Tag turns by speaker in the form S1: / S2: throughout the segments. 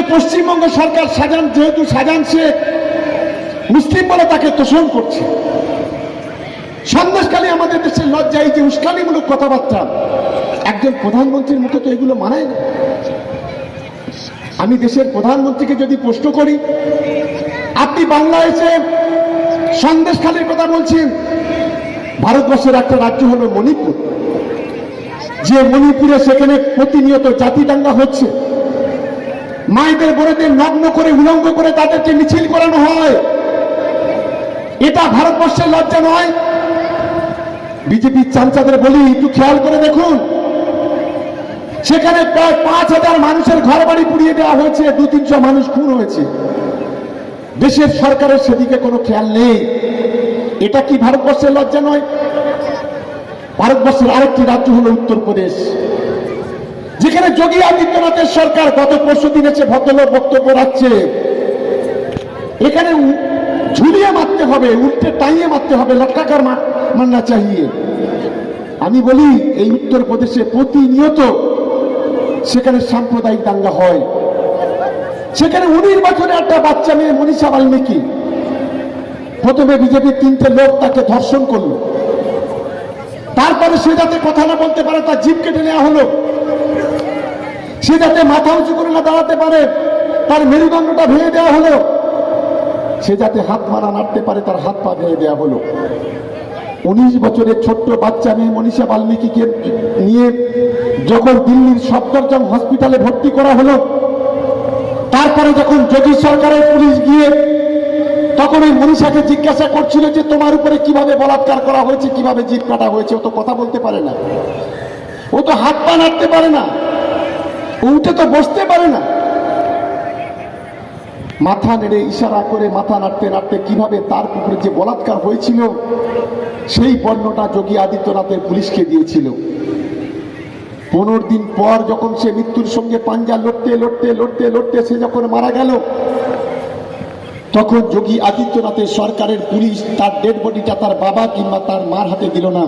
S1: যে পশ্চিমবঙ্গ সরকার সাজান, যেহেতু সাজান শেখ মুসলিম বলে তাকে তোষণ করছে। সন্দেশকালে আমাদের দেশের লজ্জা এই যে উস্কানিমূলক কথাবার্তা। একজন প্রধানমন্ত্রীর মুখে তো এগুলো মানায় না। আমি দেশের প্রধানমন্ত্রীকে যদি প্রশ্ন করি, আপনি বাংলা এসে সন্দেশখালীর কথা বলছেন, ভারতবর্ষের একটা রাজ্য হলো মণিপুর। যে মণিপুরে সেখানে প্রতিনিয়ত জাতি দাঙ্গা হচ্ছে। মায়েদের বোনেদের নগ্ন করে উলঙ্গ করে তাদেরকে মিছিল করানো হয়। এটা ভারতবর্ষের লজ্জা নয়। বিজেপির চামচাদের বলি, একটু খেয়াল করে দেখুন। সেখানে প্রায় পাঁচ হাজার মানুষের ঘর বাড়ি পুড়িয়ে দেওয়া হয়েছে দু তিনশো মানুষ খুন হয়েছে। দেশের সরকারের সেদিকে কোনো খেয়াল নেই। এটা কি ভারতবর্ষের লজ্জা নয়? ভারতবর্ষের আরেকটি রাজ্য হলো উত্তরপ্রদেশ। যেখানে যোগী আদিত্যনাথের সরকার গত পরশু দিন এসে ভদ্রলোক বক্তব্য রাখছে, এখানে ঝুলিয়ে মারতে হবে, উল্টে টাইয়ে মারতে হবে, লটকাকার মা- মারনা চাহিয়ে। আমি বলি, এই উত্তরপ্রদেশে প্রতিনিয়ত সেখানে সাম্প্রদায়িক দাঙ্গা হয়। সেখানে বছরের একটা বাচ্চা মেয়ে মনীষা বাল্মীকি। প্রথমে বিজেপির তিনটে লোক তাকে ধর্ষণ করল। তারপরে সে যাতে কথা না বলতে পারে, তার জিপ কেটে নেওয়া হলো সে যাতে মাথা উঁচু করে না দাঁড়াতে পারে, তার মেরুদণ্ডটা ভেঙে দেওয়া হলো। সে যাতে হাত মারা নাড়তে পারে, তার হাত পা ভেঙে দেওয়া হলো। উনিশ বছরের ছোট্ট বাচ্চা মেয়ে মনীষা বাল্মীকিকে নিয়ে যখন দিল্লির সফদরজং হসপিটালে ভর্তি করা হলো, তারপরে যখন যোগী সরকারের পুলিশ গিয়ে তখন ওই মনীষাকে জিজ্ঞাসা করছিল যে, তোমার উপরে কীভাবে বলাৎকার করা হয়েছে, কীভাবে জিপ কাটা হয়েছে? ও তো কথা বলতে পারে না। ও তো হাত পা নাড়তে পারে না। উঠে তো বসতে পারে না। মাথা নেড়ে ইশারা করে মাথা নাড়তে নাড়তে কীভাবে তার পুকুরে যে বলাৎকার হয়েছিল, সেই বর্ণটা যোগী আদিত্যনাথের পুলিশকে দিয়েছিল। পনেরো দিন পর যখন সে মৃত্যুর সঙ্গে পাঞ্জা লড়তে লড়তে লড়তে লড়তে সে যখন মারা গেল, তখন যোগী আদিত্যনাথের সরকারের পুলিশ তার ডেড বডিটা তার বাবা কিংবা তার মার হাতে দিল না।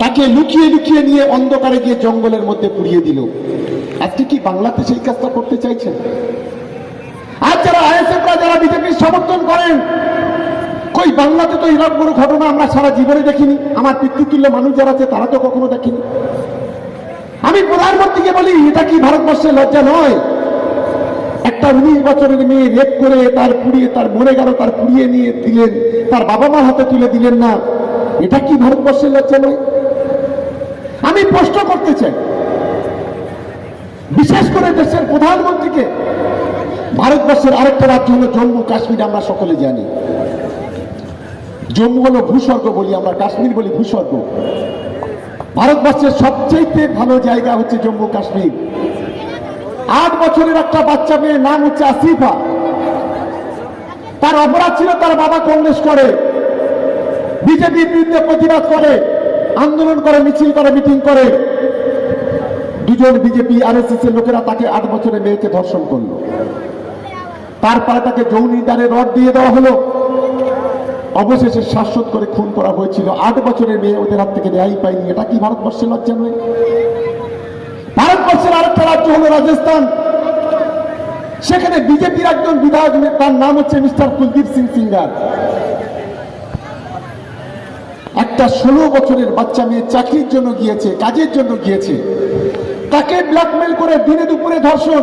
S1: তাকে লুকিয়ে লুকিয়ে নিয়ে অন্ধকারে গিয়ে জঙ্গলের মধ্যে পুড়িয়ে দিল। আজকে কি বাংলাতে সেই কাজটা করতে চাইছেন? আর যারা আইএসএফরা যারা বিজেপির সমর্থন করেন, কই বাংলাতে তো এরকম কোনো ঘটনা আমরা সারা জীবনে দেখিনি। আমার পিতৃতুল্য মানুষ যারা আছে, তারা তো কখনো দেখিনি। আমি প্রধানমন্ত্রীকে বলি, এটা কি ভারতবর্ষের লজ্জা নয়? একটা উনিশ বছরের মেয়ে রেপ করে তার পুড়িয়ে, তার মরে গেল, তার পুড়িয়ে নিয়ে দিলেন, তার বাবা মার হাতে তুলে দিলেন না। এটা কি ভারতবর্ষের লজ্জা নয়? আমি প্রশ্ন করতে চাই বিশেষ করে দেশের প্রধানমন্ত্রীকে ভারতবর্ষের আরেকটা রাজ্য হলো জম্মু কাশ্মীর, আমরা সকলে জানি। জম্মু হলো ভূস্বর্গ বলি, আমরা কাশ্মীর বলি ভূস্বর্গ। ভারতবর্ষের সবচেয়ে ভালো জায়গা হচ্ছে জম্মু কাশ্মীর। আট বছরের একটা বাচ্চা মেয়ের নাম হচ্ছে আসিফা। তার অপরাধ ছিল তার বাবা কংগ্রেস করে। বিজেপির বিরুদ্ধে প্রতিবাদ করে, আন্দোলন করে, মিছিল করে, মিটিং করে। দুজন বিজেপি আর এস এর লোকেরা তাকে আট বছরের মেয়েকে ধর্ষণ করল। তারপরে তাকে যৌনিদারে রড দিয়ে দেওয়া হলো। অবশেষে শাশ্বত করে খুন করা হয়েছিল। আট বছরের মেয়ে ওদের হাত থেকে রেহাই পায়নি। এটা কি ভারতবর্ষের লজ্জা নয়? ভারতবর্ষের আরেকটা রাজ্য হলো রাজস্থান। সেখানে বিজেপির একজন বিধায়ক তার নাম হচ্ছে মিস্টার কুলদীপ সিং সিঙ্গার একটা ষোলো বছরের বাচ্চা মেয়ে চাকরির জন্য গিয়েছে, কাজের জন্য গিয়েছে। তাকে ব্ল্যাকমেল করে দিনে দুপুরে ধর্ষণ।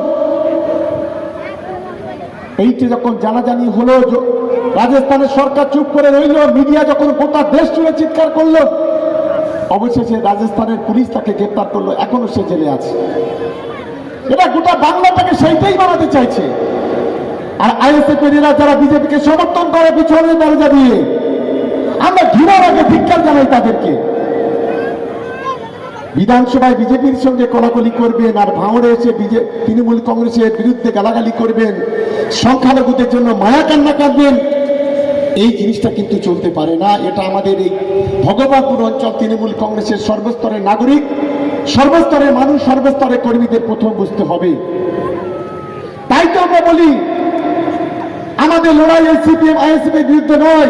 S1: এইটি যখন জানাজানি হলো রাজস্থানের সরকার চুপ করে রইল, মিডিয়া যখন গোটা দেশ জুড়ে চিৎকার করল, অবশেষে রাজস্থানের পুলিশ তাকে গ্রেপ্তার করল, এখনও সে জেলে আছে। এটা গোটা বাংলাটাকে সেইটাই বানাতে চাইছে। আর আইএসএফ এরা যারা বিজেপিকে সমর্থন করে পিছনে দরজা দিয়ে, আমরা ঘৃণার আগে ধিক্কার জানাই তাদেরকে। বিধানসভায় বিজেপির সঙ্গে কলাকলি করবেন আর ভাঙড়ে এসে তৃণমূল কংগ্রেসের বিরুদ্ধে গালাগালি করবেন, সংখ্যালঘুদের জন্য মায়া কান্না কাঁদবেন, এই জিনিসটা কিন্তু চলতে পারে না। এটা আমাদের এই ভগবানপুর অঞ্চল তৃণমূল কংগ্রেসের সর্বস্তরের নাগরিক, সর্বস্তরের মানুষ, সর্বস্তরের কর্মীদের প্রথম বুঝতে হবে। তাই তো আমরা বলি, আমাদের লড়াই সিপিএম, আইএসএফ এর বিরুদ্ধে নয়।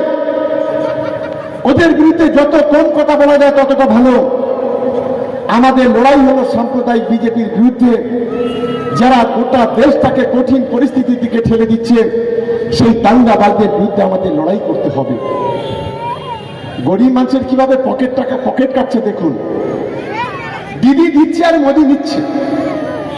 S1: ওদের বিরুদ্ধে যত কম কথা বলা যায় ততটা ভালো। আমাদের লড়াই হল সাম্প্রদায়িক বিজেপির বিরুদ্ধে। যারা গোটা দেশটাকে কঠিন পরিস্থিতির দিকে ঠেলে দিচ্ছে, সেই দাঙ্গাবাজদের বিরুদ্ধে আমাদের লড়াই করতে হবে। গরিব মানুষের কীভাবে পকেট টাকা পকেট কাটছে দেখুন। দিদি দিচ্ছে আর মোদি নিচ্ছে।